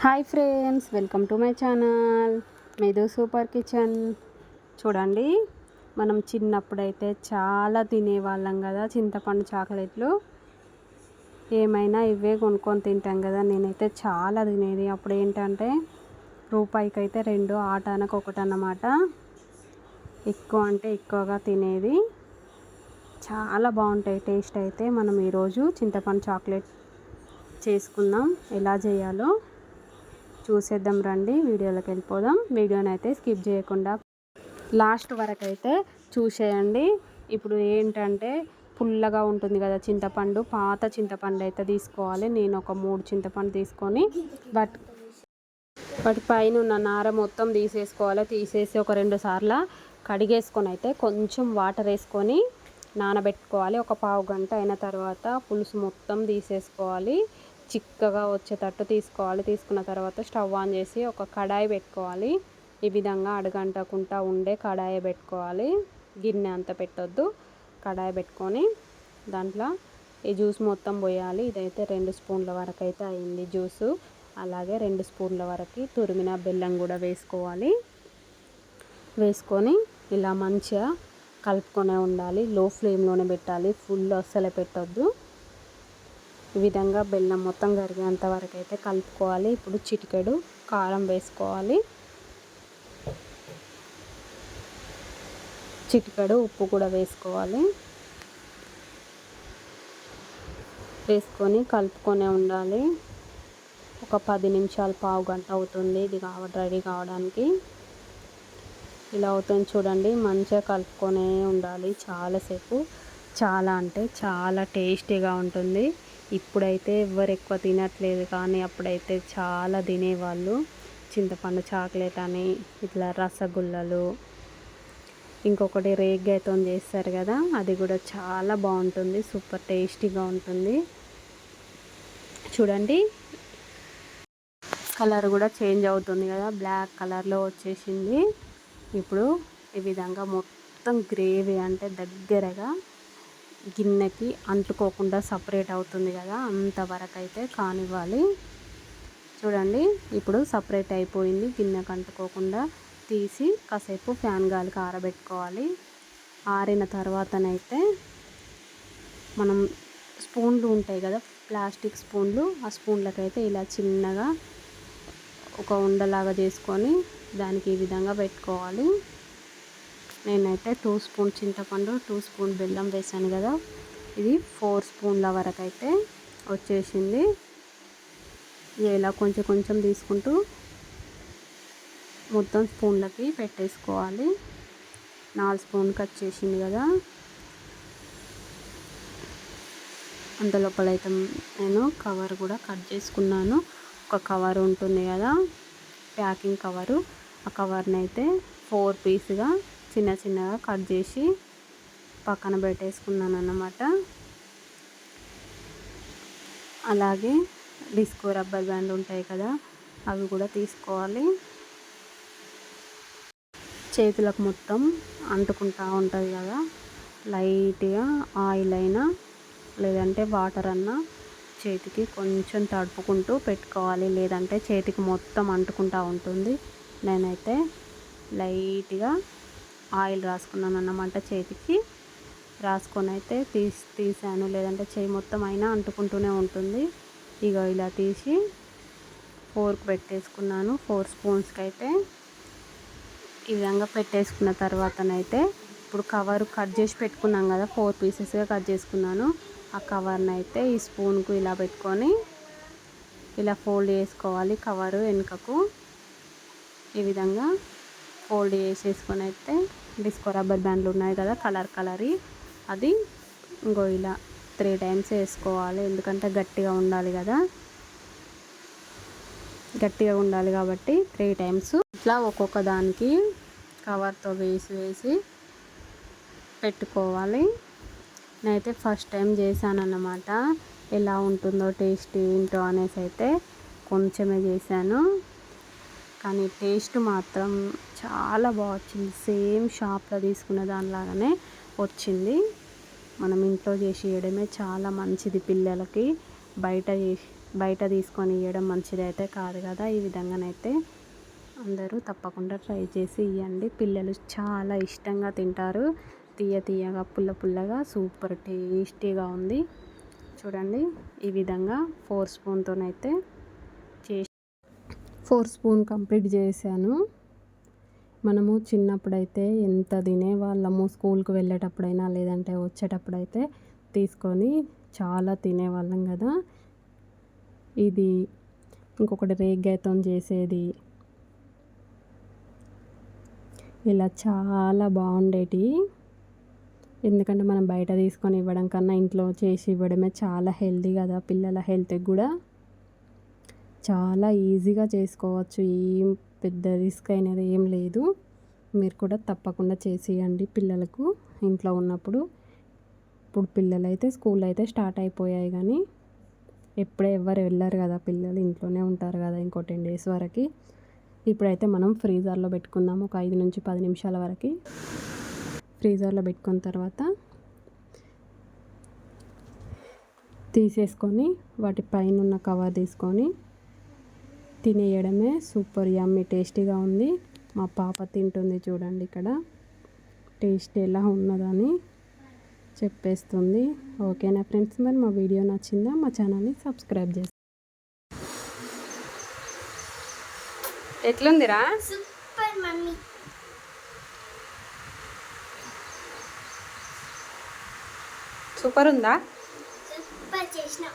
Hi friends welcome to my channel. మేదో super kitchen. చూడండి మనం చిన్నప్పుడైతే చాలా తినేవాళ్ళం కదా చింతపండు చాక్లెట్లు. ఏమైనా ఇవే కొనుక్కొని తింటాం కదా నేనైతే చాలా తినేది. అప్పుడు ఏంటంటే రూపాయికి అయితే రెండు ఆటానికి ఒకటి అన్నమాట ఎక్కువ అంటే ఎక్కువగా తినేది. చాలా బాగుంటాయి టేస్ట్ అయితే. మనం ఈరోజు చింతపండు చాక్లెట్ చేసుకుందాం. ఎలా చేయాలో చూసేద్దాం రండి వీడియోలోకి వెళ్ళిపోదాం. వీడియోని అయితే స్కిప్ చేయకుండా లాస్ట్ వరకు అయితే చూసేయండి. ఇప్పుడు ఏంటంటే పుల్లగా ఉంటుంది కదా చింతపండు పాత చింతపండు అయితే తీసుకోవాలి. నేను ఒక మూడు చింతపండు తీసుకొని బట్ వాటి పైన ఉన్న నార మొత్తం తీసేసుకోవాలి. తీసేసి ఒక రెండు సార్లు కడిగేసుకొని అయితే కొంచెం వాటర్ వేసుకొని నానబెట్టుకోవాలి. ఒక పావు గంట అయిన తర్వాత పులుసు మొత్తం తీసేసుకోవాలి. చిక్కగా వచ్చేటట్టు తీసుకోవాలి. తీసుకున్న తర్వాత స్టవ్ ఆన్ చేసి ఒక కడాయి పెట్టుకోవాలి. ఈ విధంగా అడగంటకుండా ఉండే కడాయి పెట్టుకోవాలి. గిన్నె అంత పెట్టొద్దు. కడాయి పెట్టుకొని దాంట్లో ఈ జ్యూస్ మొత్తం పోయాలి. ఇదైతే రెండు స్పూన్ల వరకు అయితే అయింది జ్యూసు. అలాగే రెండు స్పూన్ల వరకు తురిమిన బెల్లం కూడా వేసుకోవాలి. వేసుకొని ఇలా మంచిగా కలుపుకొనే ఉండాలి. లో ఫ్లేమ్లోనే పెట్టాలి. ఫుల్ అస్సలే పెట్టొద్దు. ఈ విధంగా బెల్లం మొత్తం కరిగేంత వరకు అయితే కలుపుకోవాలి. ఇప్పుడు చిటికెడు కారం వేసుకోవాలి. చిటికెడు ఉప్పు కూడా వేసుకోవాలి. వేసుకొని కలుపుకొనే ఉండాలి. ఒక పది నిమిషాలు పావు గంట అవుతుంది. ఇది కావ రెడీ కావడానికి. ఇలా అవుతుంది చూడండి. మంచిగా కలుపుకొనే ఉండాలి చాలాసేపు. చాలా అంటే చాలా టేస్టీగా ఉంటుంది. ఇప్పుడైతే ఎవరు ఎక్కువ తినట్లేదు కానీ అప్పుడైతే చాలా తినేవాళ్ళు. చింతపండు చాక్లెట్ అని ఇట్లా రసగుల్లలు. ఇంకొకటి రేగ్గాయతో చేస్తారు కదా అది కూడా చాలా బాగుంటుంది సూపర్ టేస్టీగా ఉంటుంది. చూడండి. కలర్ కూడా చేంజ్ అవుతుంది కదా బ్లాక్ కలర్లో వచ్చేసింది. ఇప్పుడు ఈ విధంగా మొత్తం గ్రేవీ అంటే దగ్గరగా గిన్నెకి అంటుకోకుండా సపరేట్ అవుతుంది కదా అంతవరకు అయితే కానివ్వాలి. చూడండి ఇప్పుడు సపరేట్ అయిపోయింది. గిన్నెకి అంటుకోకుండా తీసి కాసేపు ఫ్యాన్ గాలికి ఆరబెట్టుకోవాలి ఆరిన తర్వాతనైతే మనం స్పూన్లు ఉంటాయి కదా ప్లాస్టిక్ స్పూన్లు ఆ స్పూన్లకైతే ఇలా చిన్నగా ఒక ఉండలాగా చేసుకొని దానికి ఈ విధంగా పెట్టుకోవాలి. నేనైతే టూ స్పూన్ చింతపండు టూ స్పూన్ బెల్లం వేసాను కదా. ఇది ఫోర్ స్పూన్ల వరకు అయితే వచ్చేసింది ఇలా కొంచెం కొంచెం తీసుకుంటూ మొత్తం స్పూన్లకి పెట్టేసుకోవాలి. నాలుగు స్పూన్కి వచ్చేసింది కదా. అంత లోపలైతే నేను కవర్ కూడా కట్ చేసుకున్నాను. ఒక కవర్ ఉంటుంది కదా. Packing cover. ఆ కవర్ని అయితే ఫోర్ పీస్గా చిన్న చిన్నగా కట్ చేసి పక్కన పెట్టేసుకున్నాను అన్నమాట అలాగే డిస్కో రబ్బర్ బ్యాండ్ ఉంటాయి కదా అవి కూడా తీసుకోవాలి. చేతులకు మొత్తం అంటుకుంటా ఉంటుంది కదా లైట్గా ఆయిల్ అయినా లేదంటే వాటర్ అన్నా చేతికి కొంచెం తడుపుకుంటూ పెట్టుకోవాలి. లేదంటే చేతికి మొత్తం అంటుకుంటూ ఉంటుంది. నేనైతే లైట్గా ఆయిల్ రాసుకున్నాను అన్నమాట చేతికి. రాసుకొని అయితే తీసి తీసాను. లేదంటే చేయి మొత్తం అయినా అంటుకుంటూనే ఉంటుంది. ఇక ఇలా తీసి ఫోర్క్ పెట్టేసుకున్నాను. ఫోర్ స్పూన్స్కి అయితే ఈ విధంగా పెట్టేసుకున్న తర్వాతనైతే ఇప్పుడు కవర్ కట్ చేసి పెట్టుకున్నాం కదా ఫోర్ పీసెస్గా కట్ చేసుకున్నాను. ఆ కవర్ని అయితే ఈ స్పూన్కు ఇలా పెట్టుకొని ఇలా ఫోల్డ్ చేసుకోవాలి కవరు వెనుకకు. ఈ విధంగా ఫోల్డ్ చేసేసుకొని అయితే డిస్కో రబ్బర్ బ్యాండ్లు ఉన్నాయి కదా కలర్ కలర్. అది ఇంకో ఇలా త్రీ టైమ్స్ వేసుకోవాలి. ఎందుకంటే గట్టిగా ఉండాలి కదా. గట్టిగా ఉండాలి కాబట్టి త్రీ టైమ్స్. ఇట్లా ఒక్కొక్క దానికి కవర్తో వేసి వేసి పెట్టుకోవాలి. నేనైతే ఫస్ట్ టైం చేశానన్నమాట. ఎలా ఉంటుందో టేస్ట్ ఏంటో అనేసి అయితే కొంచెమే చేశాను. కానీ టేస్ట్ మాత్రం చాలా బాగా వచ్చింది. సేమ్ షాప్లో తీసుకున్న దానిలాగానే వచ్చింది. మనం ఇంట్లో చేసి ఇవ్వడమే చాలా మంచిది పిల్లలకి. బయట బయట తీసుకొని ఇవ్వడం మంచిది అయితే కాదు కదా. ఈ విధంగానైతే అందరూ తప్పకుండా ట్రై చేసి ఇవ్వండి పిల్లలు చాలా ఇష్టంగా తింటారు. తీయ తీయగా పుల్ల పుల్లగా సూపర్ టేస్టీగా ఉంది. చూడండి ఈ విధంగా ఫోర్ స్పూన్తోనైతే చేసి ఫోర్ స్పూన్ కంప్లీట్ చేశాను. మనము చిన్నప్పుడైతే ఎంత తినేవాళ్ళము స్కూల్కి వెళ్ళేటప్పుడైనా లేదంటే వచ్చేటప్పుడైతే తీసుకొని చాలా తినేవాళ్ళం కదా. ఇది ఇంకొకటి రేగ్గాయతం చేసేది. ఇలా చాలా బాగుండేటి. ఎందుకంటే మనం బయట తీసుకొని ఇవ్వడం కన్నా ఇంట్లో చేసి ఇవ్వడమే చాలా హెల్దీ కదా పిల్లల హెల్త్కి కూడా. చాలా ఈజీగా చేసుకోవచ్చు. ఏం పెద్ద రిస్క్ అయినది ఏం లేదు. మీరు కూడా తప్పకుండా చేసేయండి పిల్లలకు. ఇంట్లో ఉన్నప్పుడు ఇప్పుడు పిల్లలు అయితే స్కూల్ అయితే స్టార్ట్ అయిపోయాయి కానీ ఎప్పుడే ఎవరు వెళ్ళరు కదా పిల్లలు ఇంట్లోనే ఉంటారు కదా ఇంకో టెన్ డేస్ వరకు. ఇప్పుడైతే మనం ఫ్రీజర్లో పెట్టుకుందాం ఒక ఐదు నుంచి పది నిమిషాల వరకు. ఫ్రీజర్లో పెట్టుకున్న తర్వాత తీసేసుకొని వాటి పైన ఉన్న కవర్ తీసుకొని తినేయడమే సూపర్ యమ్మీ టేస్టీగా ఉంది. మా పాప తింటుంది చూడండి ఇక్కడ. టేస్ట్ ఎలా ఉన్నదని చెప్పేస్తుంది. ఓకేనా ఫ్రెండ్స్? మరి మా వీడియో నచ్చిందా? మా ఛానల్ని సబ్స్క్రైబ్ చేసి ఎట్లుందిరా? Super mummy. సూపర్ ఉందా? సూపర్ చేసిన.